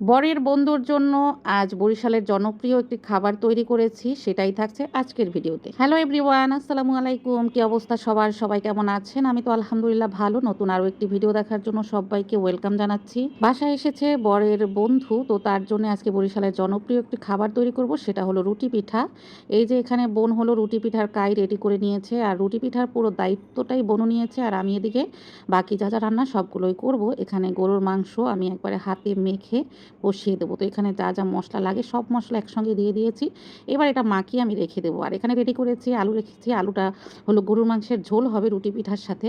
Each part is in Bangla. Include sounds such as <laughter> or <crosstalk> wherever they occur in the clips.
বরের বন্ধুর জন্য আজ বরিশালের জনপ্রিয় একটি খাবার তৈরি করেছি, সেটাই থাকছে আজকের ভিডিওতে। হ্যালো এভরিওয়ান আসসালামু আলাইকুম, কি অবস্থা সবার? সবাই কেমন আছেন? আমি তো আলহামদুলিল্লাহ ভালো, নতুন আরও একটি ভিডিও দেখার জন্য সবাইকে ওয়েলকাম জানাচ্ছি। বাসায় এসেছে বরের বন্ধু, তো তার জন্য আজকে বরিশালের জনপ্রিয় একটি খাবার তৈরি করব, সেটা হলো রুটি পিঠা। এই যে এখানে বোন হলো রুটি পিঠার কাই রেডি করে নিয়েছে, আর রুটি পিঠার পুরো দায়িত্বটাই বোনও নিয়েছে, আর আমি এদিকে বাকি যা যা রান্না সবগুলোই করব। এখানে গরুর মাংস আমি একবারে হাতে মেখে বসিয়ে দেবো। তো এখানে যা যা মশলা লাগে সব মশলা একসঙ্গে দিয়ে দিয়েছি। এবার এটা মাখিয়ে আমি রেখে দেবো। আর এখানে রেডি করেছি আলু রেখেছি। আলুটা হলো গরুর মাংসের ঝোল হবে রুটি পিঠার সাথে।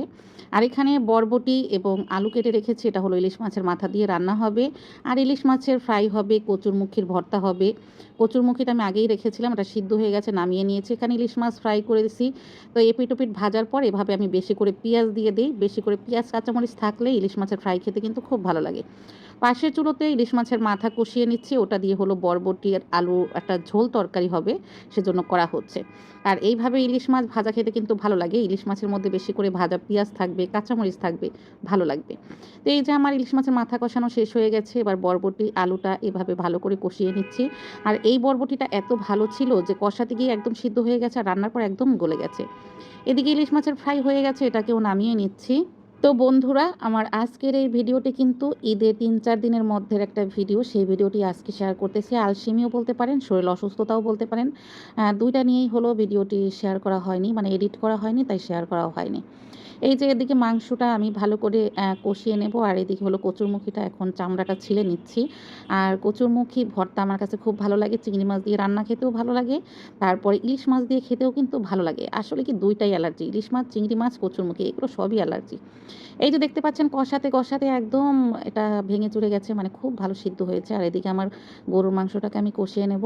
আর এখানে বরবটি এবং আলু কেটে রেখেছি। এটা হলো ইলিশ মাছের মাথা দিয়ে রান্না হবে। আর ইলিশ মাছের ফ্রাই হবে কচুরমুখির ভর্তা হবে। কচুরমুখিটা আমি আগেই রেখেছিলাম। এটা সিদ্ধ হয়ে গেছে, নামিয়ে নিয়েছি। এখানে ইলিশ মাছ ফ্রাই করে দিছি তো এপিট ওপিট ভাজার পর এভাবে আমি বেশি করে পেঁয়াজ দিয়ে দিই। বেশি করে পেঁয়াজ, কাঁচামরিচ থাকলে ইলিশ মাছের ফ্রাই খেতে কিন্তু খুব ভালো লাগে। পাশের চুলোতে ইলিশ মাছের মাথা কষিয়ে নিচ্ছি, ওটা দিয়ে হলো বরবটি আর আলু একটা ঝোল তরকারি হবে, সেজন্য করা হচ্ছে। আর এইভাবে ইলিশ মাছ ভাজা খেতে কিন্তু ভালো লাগে। ইলিশ মাছের মধ্যে বেশি করে ভাজা পেঁয়াজ থাকবে, কাঁচামরিচ থাকবে, ভালো লাগবে। তো এই যে আমার ইলিশ মাছের মাথা কষানো শেষ হয়ে গেছে, এবার বরবটি, আলুটা এভাবে ভালো করে কষিয়ে নিচ্ছি। আর এই বরবটিটা এত ভালো ছিল যে কষাতে গিয়ে একদম সিদ্ধ হয়ে গেছে আর রান্নার পর একদম গলে গেছে। এদিকে ইলিশ মাছের ফ্রাই হয়ে গেছে, এটাকেও নামিয়ে নিচ্ছি। তো বন্ধুরা, আমার আজকের এই ভিডিওটি কিন্তু ঈদের তিন চার দিনের মধ্যের একটা ভিডিও। সেই ভিডিওটি আজকে শেয়ার করতেছি। আলসেমিও বলতে পারেন, শরীর অসুস্থতাও বলতে পারেন। দুইটা নিয়েই হলো ভিডিওটি শেয়ার করা হয়নি মানে এডিট করা হয়নি, তাই শেয়ার করাও হয়নি। এই যে এদিকে মাংসটা আমি ভালো করে কষিয়ে নেব, আর এদিকে হলো কচুরমুখিটা এখন চামড়াটা ছিলে নিচ্ছি। আর কচুরমুখী ভর্তা আমার কাছে খুব ভালো লাগে, চিংড়ি মাছ দিয়ে রান্না খেতেও ভালো লাগে, তারপরে ইলিশ মাছ দিয়ে খেতেও কিন্তু ভালো লাগে। আসলে কি দুইটাই অ্যালার্জি, ইলিশ মাছ, চিংড়ি মাছ, কচুরমুখী, এগুলো সবই অ্যালার্জি। এই যে দেখতে পাচ্ছেন কষাতে কষাতে একদম এটা ভেঙে চুরে গেছে মানে খুব ভালো সিদ্ধ হয়েছে। আর এদিকে আমার গরুর মাংসটাকে আমি কষিয়ে নেব।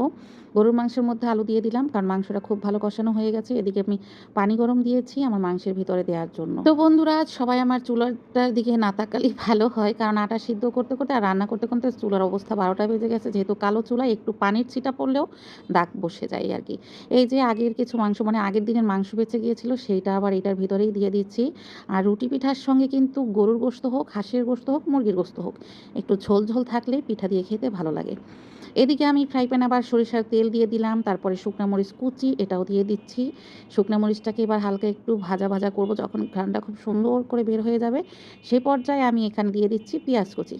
গরুর মাংসের মধ্যে আলু দিয়ে দিলাম, কারণ মাংসটা খুব ভালো কষানো হয়ে গেছে। এদিকে আমি পানি গরম দিয়েছি আমার মাংসের ভিতরে দেওয়ার জন্য। তো বন্ধুরা, সবাই আমার চুলাটার দিকে না তাকালেই <laughs> ভালো হয়, কারণ আটা সিদ্ধ করতে করতে আর রান্না করতে করতে চুলার অবস্থা বারোটা বেজে গেছে। যেহেতু কালো চুলা একটু পানির ছিটা পড়লেও দাগ বসে যায় আর কি। এই যে আগের কিছু মাংস মানে আগের দিনের মাংস বেঁচে গিয়েছিল, সেইটা আবার এটার ভিতরেই দিয়ে দিচ্ছি। আর রুটি পিঠার সঙ্গে কিন্তু গরুর গোস্ত হোক, হাঁসের গোস্ত হোক, মুরগির গোস্ত হোক, একটু ঝোল ঝোল থাকলে পিঠা দিয়ে খেতে ভালো লাগে। এদিকে আমি ফ্রাই প্যান আবার সরিষার তেল দিয়ে দিলাম, তারপরে শুকনা মরিচ কুচি, এটাও দিয়ে দিচ্ছি। শুকনা মরিচটাকে এবার হালকা একটু ভাজা ভাজা করব, যখন ঘ্রানটা খুব সুন্দর করে বের হয়ে যাবে, সে পর্যায়ে আমি এখানে দিয়ে দিচ্ছি পেঁয়াজ কুচি।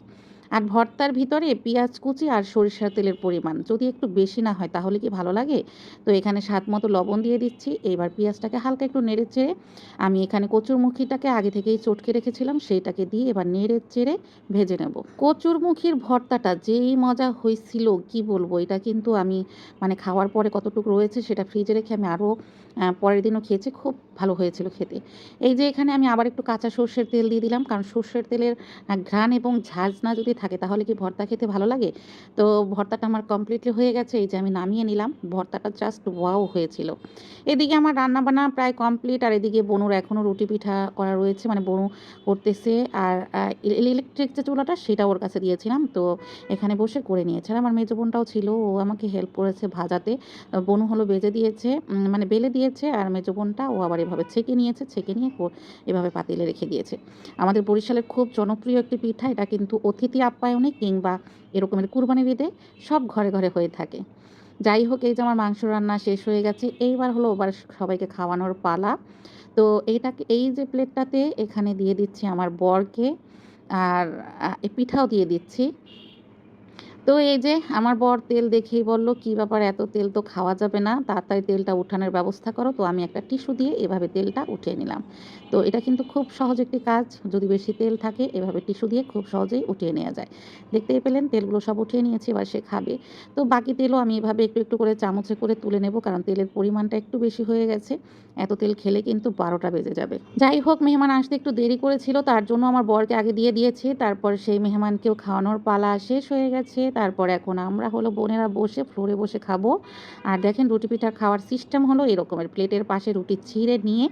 আর ভর্তার ভিতরে পেঁয়াজ কুচি আর সরিষার তেলের পরিমাণ। যদি একটু বেশি না হয়, তাহলে কি ভালো লাগে? তো এখানে স্বাদ মতো লবণ দিয়ে দিচ্ছি। এবার পেঁয়াজটাকে হালকা একটু নেড়ে চেড়ে আমি এখানে কচুরমুখিটাকে আগে থেকেই চটকে রেখেছিলাম সেইটাকে দিয়ে এবার নেড়ে চেড়ে ভেজে নেব। কচুরমুখির ভর্তাটা যেই মজা হয়েছিল, কি বলব? এটা কিন্তু আমি মানে খাওয়ার পরে কতটুকু রয়েছে সেটা ফ্রিজে রেখে আমি আরও পরের দিনও খেয়েছি। খুব ভালো হয়েছিল খেতে। এই যে এখানে আমি আবার একটু কাঁচা সর্ষের তেল দিয়ে দিলাম, কারণ সর্ষের তেলের ঘ্রাণ এবং ঝাঁঝনা যদি থাকে, তাহলে কি ভর্তা খেতে ভালো লাগে? তো ভর্তাটা আমার কমপ্লিটলি হয়ে গেছে, এই যে আমি নামিয়ে নিলাম। ভর্তাটা জাস্ট ওয়াও হয়েছিল। এদিকে আমার রান্না বান্না প্রায় কমপ্লিট আর এদিকে বনুর এখনও রুটি পিঠা করা রয়েছে মানে বনু করতেছে। আর ইলেকট্রিক যে চুলাটা, সেটা ওর কাছে দিয়েছিলাম। তো এখানে বসে করে নিয়েছে। আর আমার মেজো বোনটাও ছিল, ও আমাকে হেল্প করেছে ভাজাতে। বনু হলো বেজে দিয়েছে মানে বেলে দিয়েছে। আর মেজো বোনটা, ও আবার এভাবে ছেঁকে নিয়েছে, ছেঁকে নিয়ে এভাবে পাতিলে রেখে দিয়েছে। আমাদের বরিশালের খুব জনপ্রিয় একটি পিঠা, এটা কিন্তু অতিথি আপ্যায়নে কিংবা এরকমের কুরবানি ঈদে সব ঘরে ঘরে হয়ে থাকে। যাই হোক, এই যে আমার মাংস রান্না শেষ হয়ে গেছে, এইবার হলো ওবার সবাইকে খাওয়ানোর পালা। তো এইটাকে, এই যে প্লেটটাতে এখানে দিয়ে দিচ্ছি আমার বরকে, আর পিঠাও দিয়ে দিচ্ছি। তো এই যে আমার বর তেল দেখেই বলল, কি ব্যাপার, এত তেল তো খাওয়া যাবে না। তাড়াতাড়ি তেলটা উঠানোর ব্যবস্থা করো। তো আমি একটা টিস্যু দিয়ে এভাবে তেলটা উঠিয়ে নিলাম। তো এটা কিন্তু খুব সহজ একটি কাজ। যদি বেশি তেল থাকে, এভাবে টিস্যু দিয়ে খুব সহজেই উঠিয়ে নেওয়া যায়। দেখতেই পেলেন, তেলগুলো সব উঠিয়ে নিয়েছি, এবার সে খাবে। তো বাকি তেলও আমি এভাবে একটু একটু করে চামচে করে তুলে নেব, কারণ তেলের পরিমাণটা একটু বেশি হয়ে গেছে। এত তেল খেলে কিন্তু বারোটা বেজে যাবে। যাই হোক, মেহমান আসতে একটু দেরি করেছিল, তার জন্য আমার বরকে আগে দিয়ে দিয়েছে। তারপর সেই মেহমানকেও খাওয়ানোর পালা শেষ হয়ে গেছে। তারপর এখন আমরা হলো বোনেরা বসে ফ্লোরে বসে খাব। আর দেখেন রুটি পিঠা খাওয়ার সিস্টেম হলো এরকমের। প্লেটের পাশে রুটি ছিঁড়ে নিয়ে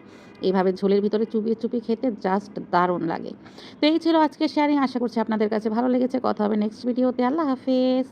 এভাবে ঝোলের ভিতরে চুপিয়ে চুপিয়ে খেতে জাস্ট দারুণ লাগে। তো এই ছিল আজকে শেয়ারিং আশা করছি আপনাদের কাছে ভালো লেগেছে। কথা হবে নেক্সট ভিডিওতে আল্লাহ হাফেজ।